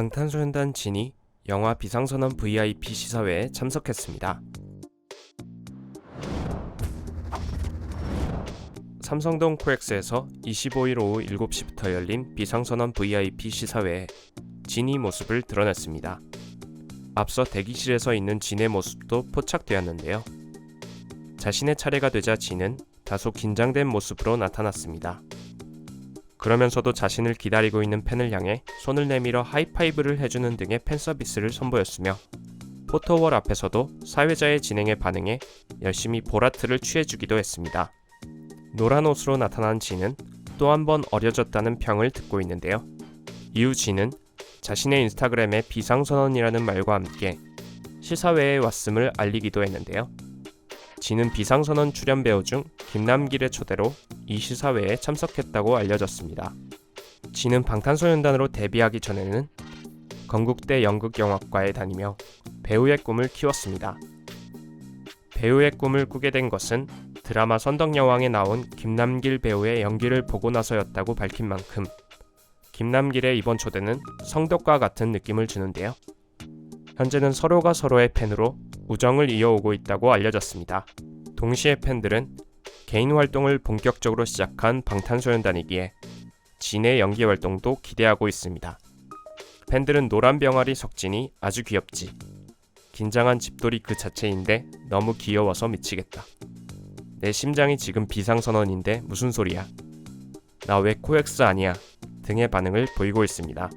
방탄소년단 진이 영화 비상선언 VIP 시사회에 참석했습니다. 삼성동 코엑스에서 25일 오후 7시부터 열린 비상선언 VIP 시사회에 진이 모습을 드러냈습니다. 앞서 대기실에서 있는 진의 모습도 포착되었는데요. 자신의 차례가 되자 진은 다소 긴장된 모습으로 나타났습니다. 그러면서도 자신을 기다리고 있는 팬을 향해 손을 내밀어 하이파이브를 해주는 등의 팬 서비스를 선보였으며 포토월 앞에서도 사회자의 진행에 반응해 열심히 보라트를 취해주기도 했습니다. 노란 옷으로 나타난 진은 또 한 번 어려졌다는 평을 듣고 있는데요. 이후 진은 자신의 인스타그램에 비상선언이라는 말과 함께 시사회에 왔음을 알리기도 했는데요. 진은 비상선언 출연 배우 중 김남길의 초대로 이 시사회에 참석했다고 알려졌습니다. 진은 방탄소년단으로 데뷔하기 전에는 건국대 연극영화과에 다니며 배우의 꿈을 키웠습니다. 배우의 꿈을 꾸게 된 것은 드라마 선덕여왕에 나온 김남길 배우의 연기를 보고 나서였다고 밝힌 만큼 김남길의 이번 초대는 성덕과 같은 느낌을 주는데요. 현재는 서로가 서로의 팬으로 우정을 이어오고 있다고 알려졌습니다. 동시에 팬들은 개인 활동을 본격적으로 시작한 방탄소년단이기에 진의 연기 활동도 기대하고 있습니다. 팬들은 노란 병아리 석진이 아주 귀엽지. 긴장한 집돌이 그 자체인데 너무 귀여워서 미치겠다. 내 심장이 지금 비상선언인데 무슨 소리야. 나 왜 코엑스 아니야. 등의 반응을 보이고 있습니다.